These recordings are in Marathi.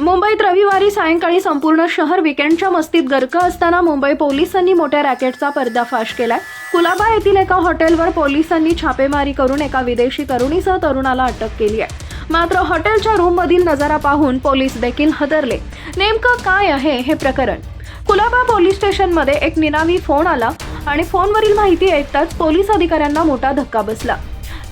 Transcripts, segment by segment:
मुंबईत रविवारी सायंकाळी संपूर्ण शहर विकेंडच्या मस्तीत गर्क असताना मुंबई पोलिसांनी मोठ्या रॅकेटचा पर्दाफाश केलाय. कुलाबा येथील एका हॉटेलवर पोलिसांनी छापेमारी करून एका विदेशी तरुणीसह तरुणाला अटक केली आहे. मात्र हॉटेलच्या रूममधील नजारा पाहून पोलीस देखील हदरले. नेमकं काय आहे हे प्रकरण? कुलाबा पोलीस स्टेशनमध्ये एक निनावी फोन आला आणि फोनवरील माहिती ऐकताच पोलीस अधिकाऱ्यांना मोठा धक्का बसला.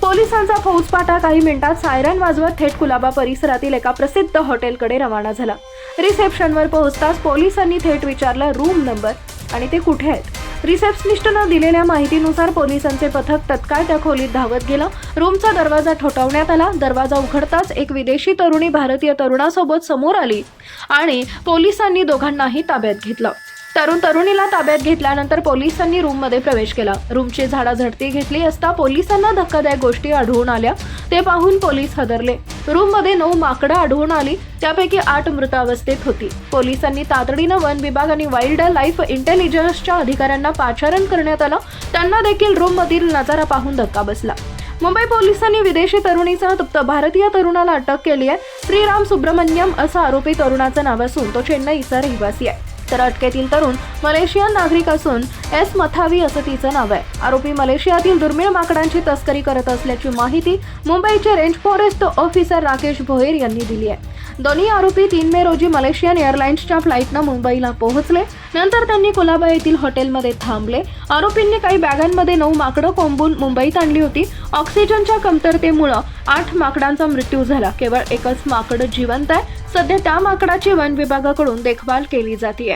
पोलिसांचा फौजपाटा काही मिनिटात सायरन वाजवत थेट कुलाबा परिसरातील एका प्रसिद्ध हॉटेलकडे रवाना झाला. रिसेप्शनवर पोहोचताच पोलिसांनी थेट विचारला रूम नंबर आणि ते कुठे आहेत? रिसेप्शनिस्टनं दिलेल्या माहितीनुसार पोलिसांचे पथक तत्काळ त्या खोलीत धावत गेलं. रूमचा दरवाजा ठोठावण्यात आला. दरवाजा उघडताच एक विदेशी तरुणी भारतीय तरुणासोबत समोर आली आणि पोलिसांनी दोघांनाही ताब्यात घेतलं. तरुण तरुणीला ताब्यात घेतल्यानंतर पोलिसांनी रूममध्ये प्रवेश केला. रूमची झाडाझडती घेतली असता पोलिसांना धक्कादायक गोष्टी आढळून आल्या. ते पाहून पोलीस हदरले. रूममध्ये नऊ माकडं आढळून आली त्यापैकी आठ मृतावस्थेत होती. पोलिसांनी तातडीनं वन विभाग आणि वाईल्ड लाईफ इंटेलिजन्सच्या अधिकाऱ्यांना पाचारण करण्यात आलं. त्यांना देखील रूममधील नजारा पाहून धक्का बसला. मुंबई पोलिसांनी विदेशी तरुणीसह तप्त भारतीय तरुणाला अटक केली आहे. श्रीराम सुब्रमण्यम असं आरोपी तरुणाचं नाव असून तो चेन्नईचा रहिवासी आहे. तर अटकेतील तरुण मलेशियन नागरिक असून एस मथावी असं तिचं नाव आहे. आरोपी मलेशियातील दुर्मिळ माकडांची तस्करी करत असल्याची माहिती मुंबईचे range forest officer Rakesh Bhoir यांनी दिली आहे. दोन्ही आरोपी तीन मे रोजी मलेशियन एअरलाइन्सच्या फ्लाईटनं मुंबईला पोहोचले. नंतर त्यांनी कुलाबा येथील हॉटेलमध्ये थांबले. आरोपींनी काही बॅगांमध्ये नऊ माकडं कोंबून मुंबईत आणली होती. ऑक्सिजनच्या कमतरतेमुळं आठ माकडांचा मृत्यू झाला. केवळ एकच माकड जिवंत आहे. सध्या त्या माकडाची वन विभागाकडून देखभाल केली जाते